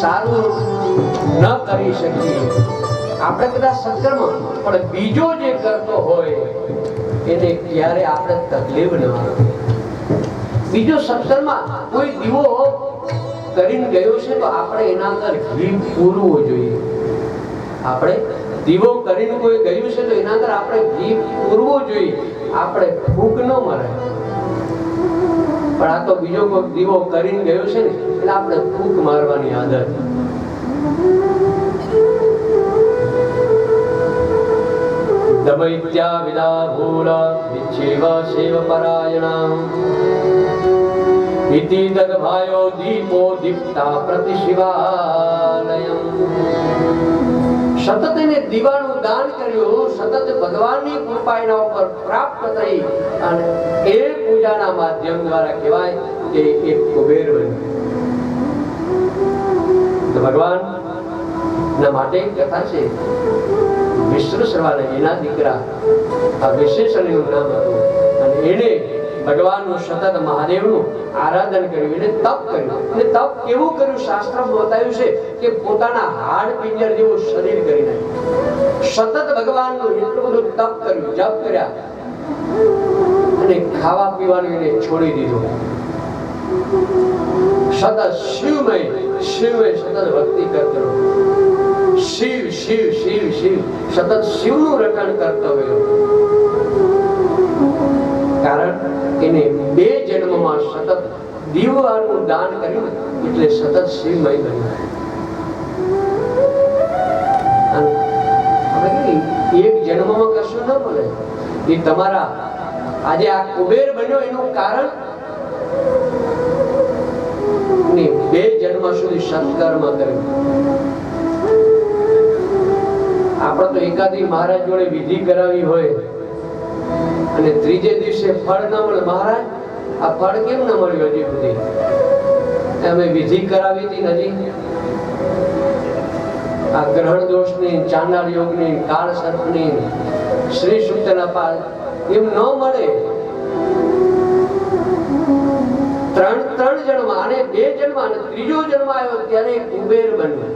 સારું ન કરી શકીએ. આપણે કદાચ સંક્રમણ, પણ બીજો જે કરતો હોય, એને ક્યારે આપણે તકલીફ ન બીજો સત્કર્મમાં કોઈ દીવો કરીને ગયો છે તો આપણે એના અંદર ઘી પૂરવો જોઈએ. આપણે દીવો કરીને કોઈ ગયું છે તો એના અંદર આપણે ઘી પૂરવો જોઈએ. આપણે ફૂંક ન મરે પણ આ તો બીજો કોઈ દીવો કરીને ગયો છે ને, એટલે આપણે ફૂંક મારવાની આદત. દમૈત્યા વિદા ભૂલ વિચ્છેવ શિવ પરાયણા ઇતિ દગભાયો દીપો દીપ્તા પ્રતિ શિવાલયમ સતત એને દીવાનું દાન કર્યું, સતત ભગવાનની કૃપા એના ઉપર પ્રાપ્ત થઈ અને એ પૂજાના માધ્યમ દ્વારા કહેવાય કે એક કુબેર બન્યું. ભગવાન ના માટે કથા છે. વિષ્ણુ સરવાલે એના દીકરા આ વિશેષણનું નામ હતું અને એને ભગવાનનું સતત મહાદેવનું આરાધન કર્યું એને તપ કર્યું. અને તપ કેવું કર્યું? શાસ્ત્ર બતાવ્યું છે કે પોતાના હાડ પિંજર જેવું શરીર કરી નાખ્યું. સતત ભગવાનનું એટલું બધું તપ કર્યું, જપ કર્યા. અને ખાવા પીવાનું એને છોડી દીધું. સતત શિવમય શિવે સતત ભક્તિ કરતો શિવ શિવ શિવ શિવ. સતત શિવનું રટણ કરતો ગયો. કારણ એને બે જન્મમાં સતત દીવાનું દાન કર્યું એટલે સતત શિવમય બન્યું. એક જન્મમાં કશું ન મળે. એ તમારા આજે આ કુબેર બન્યો એનું કારણ? બે જન્મ સુધી સત્કર્મ કર્યું. આપણે તો એકાદી મહારાજ જોડે વિધિ કરાવી હોય. અને ત્રીજે દિવસે ફળ ન મળે. મહારાજ, આ ફળ કેમ ન મળ્યું હજી સુધી? અમે વિધિ કરાવી હતી હજી. આ ગ્રહણ દોષની, ચાંડાળ યોગની, કાળ સર્પની, શ્રી સૂક્તના પાલ એમ ન મળે. ત્રણ ત્રણ જન્મ અને બે જન્મ, અને ત્રીજો જન્મ આવ્યો ત્યારે કુબેર બન્યો.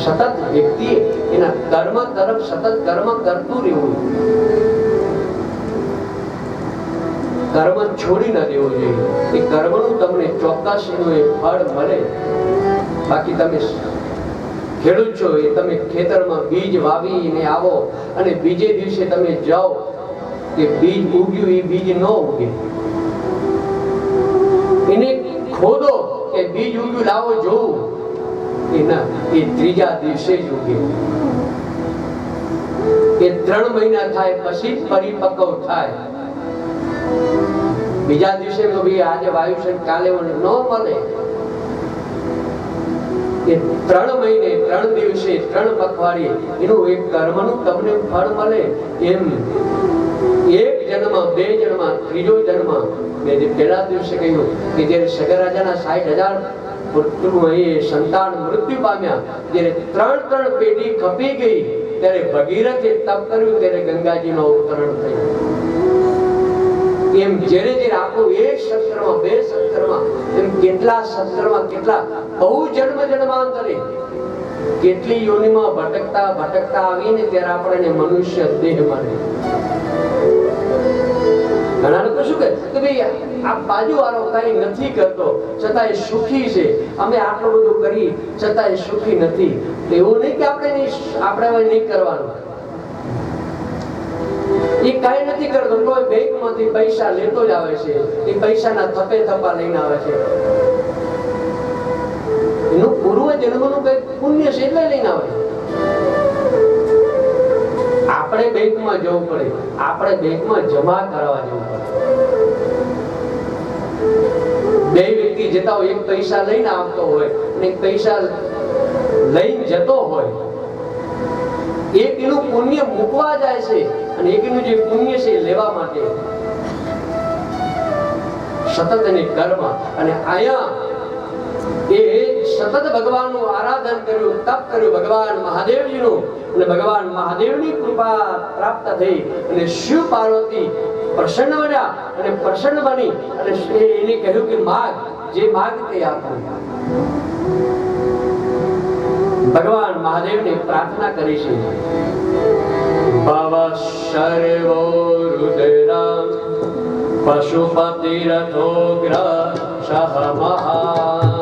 સતત વ્યક્તિએ એના કર્મ તરફ સતત કર્મ કરતું રહેવું કર્મ છોડી ન દેવું જોઈએ. એ કર્મનું તમને ચોક્કસ એ ફળ મળે. બાકી તમે ખેડૂત છો એ તમે ખેતરમાં બીજ વાવીને આવો અને બીજે દિવસે તમે જાઓ કે બીજ ઉગ્યું, એ બીજ ન ઉગે. એને ખોદો કે બીજ ઉગ્યું લાવો, જોવું. એ ના, એ ત્રીજા દિવસે જ એ ત્રણ મહિના થાય પછી પરિપક્વ થાય. બીજા દિવસે તો ભાઈ આજે વાયુ છે કાલે ન મળે. એ ત્રણ મહિને, ત્રણ દિવસે, ત્રણ પખવાડિયે એનું એક કર્મનું તમને ફળ મળે. એમ. એક જન્મ બે જન્મ ત્રીજો જન્મ મેં જે પહેલા દિવસે કહ્યું કે જ્યારે સગરાજાના સાઠ હજાર સંતાન મૃત્યુ પામ્યા. જ્યારે ત્રણ ત્રણ પેઢી ખપી ગઈ, ત્યારે ભગીરથે તપ કર્યું, ત્યારે ગંગાજીનો અવતરણ થયું. એમ જ્યારે જ્યારે આખું એક સત્રમાં, બે સત્રમાં, એમ કેટલા સત્રમાં, કેટલા બહુ જન્મ જન્માંતરે કેટલી યોનિમાં ભટકતા ભટકતા આવીને ત્યારે આપણને મનુષ્ય દેહ મળે. ઘણા લોકો શું કહે કે ભાઈ, આ બાજુ વાળો કઈ નથી કરતો, છતાંય સુખી છે. અમે આટલું બધું કરી, છતાંય સુખી નથી. એવું નહીં કે આપણે આપણે હવે નહીં કરવાનું. એ કઈ નથી કરતો, કોઈ બેંકમાંથી પૈસા લેતો જ આવે છે. એ પૈસાના થપે થપા લઈને આવે છે. એનું પૂર્વ જન્મનું કઈ પુણ્ય છે એટલે લઈને આવે આપણે બેંકમાં જવું પડે. આપણે બેંકમાં જમા કરાવવા જવું પડે. બે વ્યક્તિ જતા હોય, એક પૈસા લઈને આવતો હોય અને એક પૈસા લઈને જતો હોય. એક એનું પુણ્ય મૂકવા જાય છે અને એક એનું જે પુણ્ય છે લેવા માટે. સતત અને કર્મ અને આયા એ સતત ભગવાનનું આરાધન કર્યું, તપ કર્યું, ભગવાન મહાદેવજીનું. અને ભગવાન મહાદેવની કૃપા પ્રાપ્ત થઈ અને શિવ પાર્વતી પ્રસન્ન બન્યા અને પ્રસન્ન બની. અને એને કહ્યું કે, માગ, જે માગ તે આપો. ભગવાન મહાદેવને પ્રાર્થના કરી છે. ભવ સર્વો રુદ્રા પશુપતિરથોગ્ર સહ મહા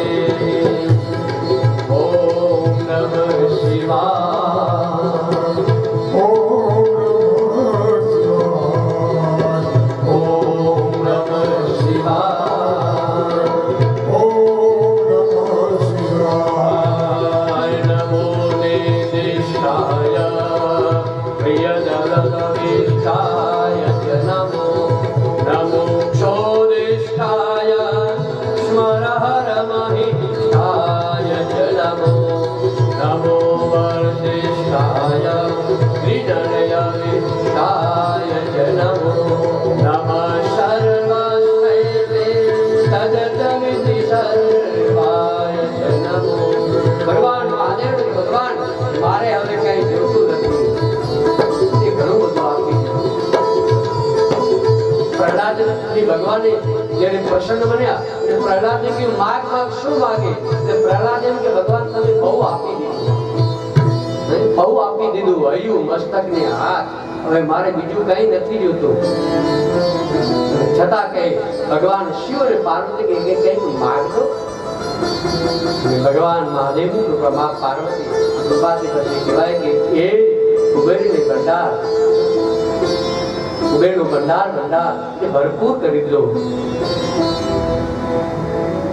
પ્રહલાદજી ભગવાને જ્યારે પ્રસન્ન બન્યા પ્રહલાદ પ્રહલાદે કહ્યું, માગ માગ શું માગે? પ્રહલાદ એમ કે, ભગવાન, તમે બહુ આપી દીધું. બહુ આપી દીધું. હૈયું મસ્તક ને હાથ. હવે મારે બીજું કઈ નથી જોતું. છતાં કે ભગવાન શિવ અને પાર્વતી કે કંઈક માગતો ભગવાન મહાદેવ કૃપા માં પાર્વતી કૃપાથી પછી કહેવાય કે, એ કુબેરને ભંડાર કુબેરનો ભંડાર ભંડાર એ ભરપૂર કરી દીધો.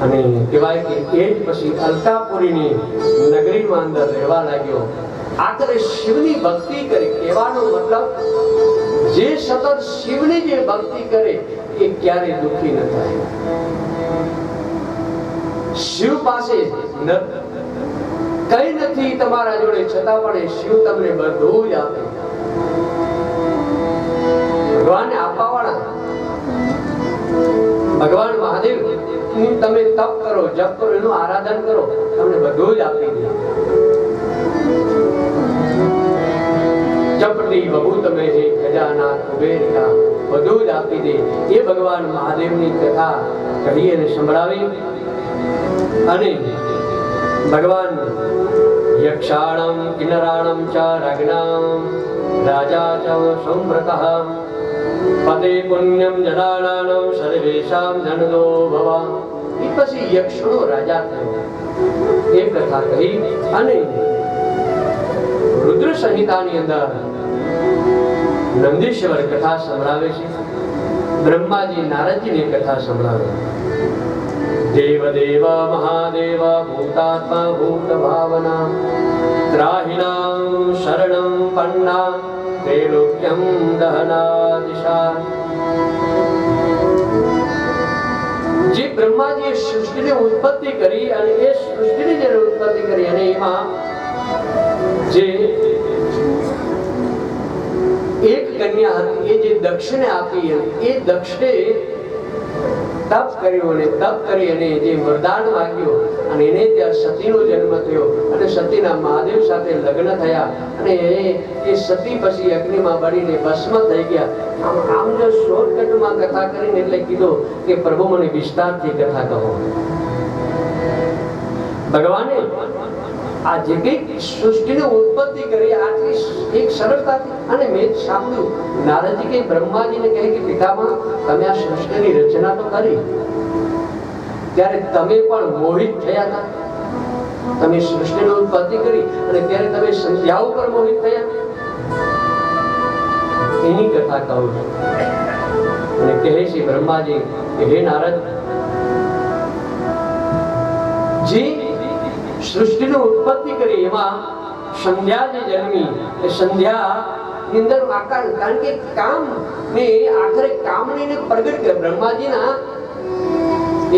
અને કહેવાય કે એ જ પછી અલકાપુરીની નગરીમાં અંદર રહેવા લાગ્યો. આખરે શિવની ભક્તિ કરી. કહેવાનો મતલબ, જે સતત શિવની જે ભક્તિ કરે, એ ક્યારે દુઃખી ન થાય. શિવ પાસે કઈ નથી તમારા જોડે. છતાં પણ શિવ તમને બધું કરો, જપ કરો, એનું આરાધન કરો, તમને બધું જ આપી દે. જપની બહુ તમે જે ખજાના કુબેરતા બધું જ આપી દે. એ ભગવાન મહાદેવની કથા કહી અને સંભળાવી. અને ભગવાન યક્ષાણમ, કિનરાણમ ચ રગ્નામ, રાજા ચ સંવ્રતઃ પતે પુણ્યમ જનાનામ સર્વેષામ ધનદો ભવ પછી યક્ષનો રાજા થયો. એ કથા કહી અને રુદ્ર સંહિતાની અંદર નંદીશ્વર કથા સંભળાવે છે. બ્રહ્માજી નારદજીની કથા સંભળાવે દેવ દેવ મહાદેવ ભૂતાત્મા ભૂત ભાવના ત્રાહિણા શરણમ પન્ના, ત્રેલોક્યમ દહના જે બ્રહ્માજીએ સૃષ્ટિની ઉત્પત્તિ કરી અને એ સૃષ્ટિની જ્યારે ઉત્પત્તિ કરી અને એમાં જે એક કન્યા હતી, એ જે દક્ષને આપી એ દક્ષે તપ કર્યો અને તપ કરી અને જે વરદાન માંગ્યું અને એને ત્યાં સતીનો જન્મ થયો અને સતીના મહાદેવ સાથે લગ્ન થયા અને એ એ સતી પછી અગ્નિમાં બળીને ભસ્મ થઈ ગયા. આમ આમ જો શોર્ટકટમાં કથા કરીને એટલે કીધું કે પ્રભુ મને વિસ્તારથી કથા કહો. ભગવાને આ જે કંઈક સૃષ્ટિની ઉત્પત્તિ કરી, આટલી એક સરળતાથી અને મેં સાંભળ્યું. નારદજી કે બ્રહ્માજીને કહે કે પિતામાં તમે આ સૃષ્ટિની રચના તો કરી. ત્યારે તમે પણ મોહિત થયા હતા. તમે સૃષ્ટિની ઉત્પત્તિ કરી અને ત્યારે તમે સંધ્યા ઉપર મોહિત થયા. એની કથા કહું છું. અને કહે છે બ્રહ્માજી કે, હે નારદ, જે સૃષ્ટિની ઉત્પત્તિ કરી, એમાં સંધ્યા જે જન્મી. એ સંધ્યા અંદર આકાર, કારણ કે કામ ને આખરે કામને એને પ્રગટ કર્યો. બ્રહ્માજીના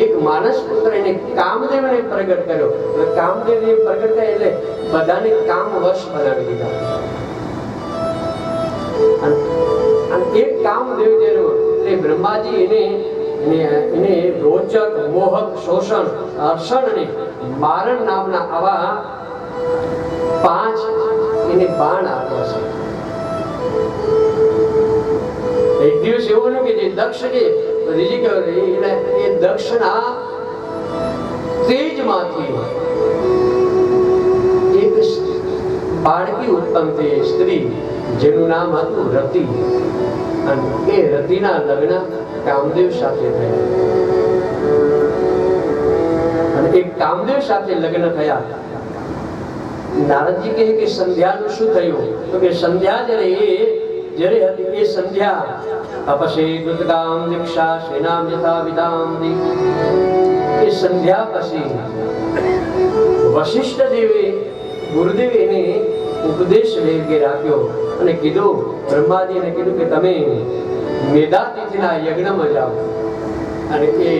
એક માનસ પુત્ર એને કામદેવને પ્રગટ કર્યો. એટલે કામદેવને પ્રગટ થાય એટલે બધાને કામ વશ બનાવી દીધા. અને એક કામદેવ જેનો એટલે બ્રહ્માજી એને એને રોચક, મોહક, શોષણ હર્ષણ મારણ નામના આવા પાંચ એને બાણ આપ્યા છે. એક દિવસ એવું બન્યું કે જે દક્ષ છે રીજી એટલે એ દક્ષના તેજમાંથી એક બાળકી ઉત્પન્ન થઈ સ્ત્રી, જેનું નામ હતું રતિ. અને એ રતિના લગ્ન કામદેવ સાથે થયા. અને એ કામદેવ સાથે લગ્ન થયા. નારદજી કહે કે સંધ્યાનું શું થયું? તો કે સંધ્યા જ્યારે એ, જ્યારે હતી એ સંધ્યા તપસે દુર્ગામ દીક્ષા શ્રીનામ યથા વિદામ એ સંધ્યા પછી વશિષ્ઠ દેવે ગુરુદેવ એને ઉપદેશ લેગે રાખ્યો અને કીધું, બ્રહ્માજીને કીધું કે તમે મેધાતિથિના યજ્ઞમાં જાઓ. અને એ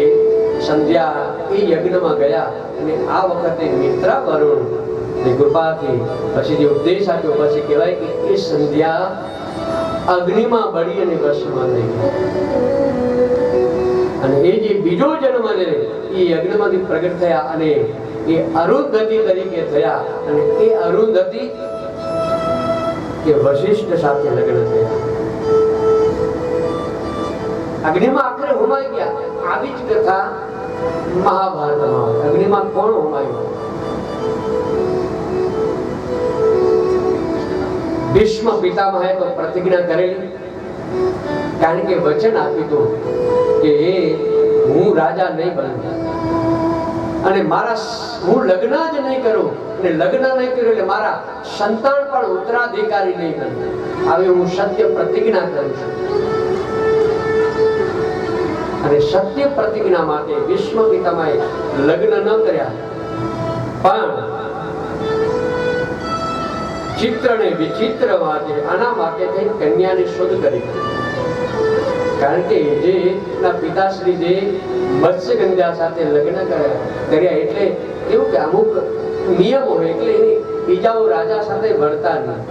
સંધ્યા એ યજ્ઞમાં ગયા અને આ વખતે મિત્રા વરુણની કૃપાથી પછી જે ઉપદેશ આપ્યો, પછી કહેવાય કે એ સંધ્યા અગ્નિમાં બળી અને ભસ્મમાં થઈ ગઈ. અને એ જે બીજો જન્મ એ યજ્ઞમાંથી પ્રગટ થયા અને એ અરુંધતી તરીકે થયા અને એ અરુંધતી કે વશિષ્ઠ સાથે લગ્ન થયા. અગ્નિમાં આખરે હોમાઈ ગયા. આવી જ કથા મહાભારતમાં. અગ્નિમાં કોણ હોમાયું ભીષ્મ પિતામહે તો પ્રતિજ્ઞા કરેલી. કારણ કે વચન આપ્યું હતું કે હું રાજા નહીં બનું અને મારા હું લગ્ન જ નહીં કરું. અને લગ્ન નહીં કર્યું એટલે મારા સંતાન પણ ઉત્તરાધિકારી નહીં બને હવે હું સત્ય પ્રતિજ્ઞા કરું છું. અને સત્ય પ્રતિજ્ઞા માટે વિશ્વ પિતામહે લગ્ન ન કર્યા. પણ ચિત્ર ને વિચિત્ર માટે આના માટે થઈ કન્યાની શોધ કરી. કારણ કે જે એના પિતાશ્રી જે મત્સ્યગંધા સાથે લગ્ન કર્યા એટલે એવું કે અમુક નિયમો હોય એટલે બીજાઓ રાજા સાથે ભળતા નહીં.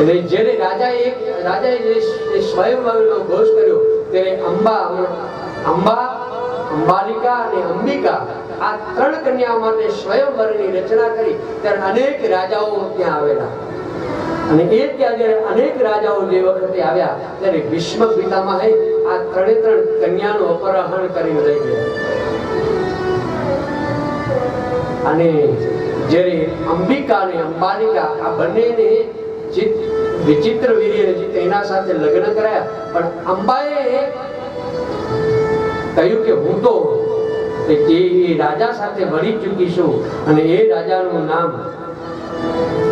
એટલે જ્યારે રાજાએ રાજાએ જે જે ઘોષ કર્યો ત્યારે અંબા અંબા, અંબાલિકા અને અંબિકા આ ત્રણ કન્યા માટે સ્વયંવરની રચના કરી. ત્યારે અનેક રાજાઓ ત્યાં આવેલા. અને એ ત્યાં જ્યારે અનેક રાજાઓ જે વખતે આવ્યા, ત્યારે ભીષ્મ પિતામહે આ ત્રણે ત્રણ કન્યાનું અપહરણ કરી લઈ ગયા. અને જ્યારે અંબિકા અને અંબાલિકા આ બંનેને વિચિત્ર વીર્ય જીત એના સાથે લગ્ન કરાયા. પણ અંબાએ કહ્યું કે હું તો એ રાજા સાથે મળી ચૂકી છું અને એ રાજાનું નામ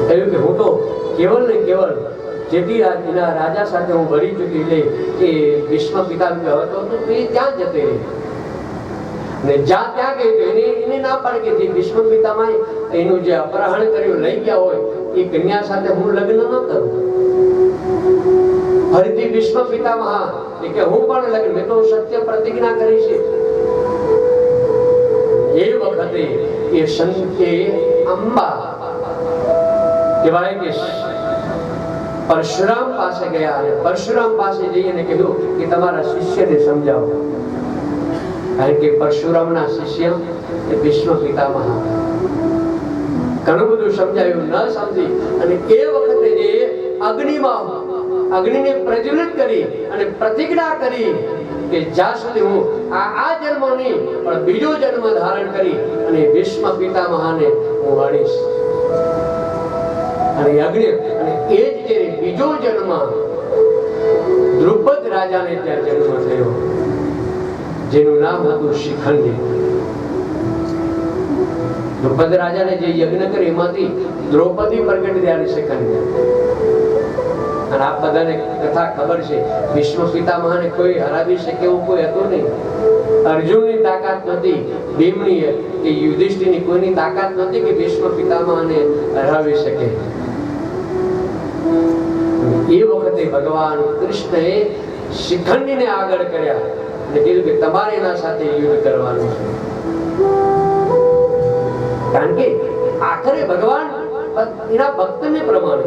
કહ્યું કે હું તો કેવલ ને કેવલ જેથી એના રાજા સાથે હું ભળી ચૂકી એટલે એ વિશ્વ પિતા હતો, તો એ ત્યાં જતે ને જ્યાં ત્યાં ગઈ તો એને એને ના પાડે કે જે વિશ્વ પિતામાં એનું જે અપહરણ કર્યું, લઈ ગયા હોય, એ કન્યા સાથે હું લગ્ન ન કરું. ફરીથી વિશ્વ પિતામહ કે હું પણ લગ્ન તો સત્ય પ્રતિજ્ઞા કરી છે એ વખતે એ સંત અંબા, કહેવાય કે પરશુરામ પાસે ગયા અને પરશુરામ પાસે જઈને કીધું કે તમારા શિષ્યને સમજાવો કારણ કે પરશુરામના શિષ્ય એ વિશ્વ પિતામહ. ઘણું બધું સમજાયું, ન સમજી, અને એ વખતે જે અગ્નિમાં અગ્નિને પ્રજ્વલિત કરી અને પ્રતિજ્ઞા કરી કે જ્યાં સુધી હું આ આ જન્મ નહીં, પણ બીજો જન્મ ધારણ કરી અને ભીષ્મ પિતામહને હું હણીશ અને અગ્નિ અને એ જ જે બીજો જન્મ દ્રુપદ રાજાને ત્યાં જન્મ થયો, જેનું નામ હતું શિખંડી. દ્રુપદ રાજાને જે યજ્ઞ કર્યો એમાંથી દ્રૌપદી પ્રગટ થયા શિખંડી. અને આપ બધાને કથા ખબર છે. વિષ્ણુ પિતામહને કોઈ હરાવી શકે એવું કોઈ હતું નહીં. અર્જુનની તાકાત નથી ભીમની કે યુધિષ્ઠિરની કોઈની તાકાત નથી કે વિષ્ણુ પિતામહને હરાવી શકે. એ વખતે ભગવાન કૃષ્ણએ શિખંડીને આગળ કર્યા અને કીધું કે તમારે એના સાથે યુદ્ધ કરવાનું છે. કારણ કે આખરે ભગવાન એના ભક્તને પ્રમાણે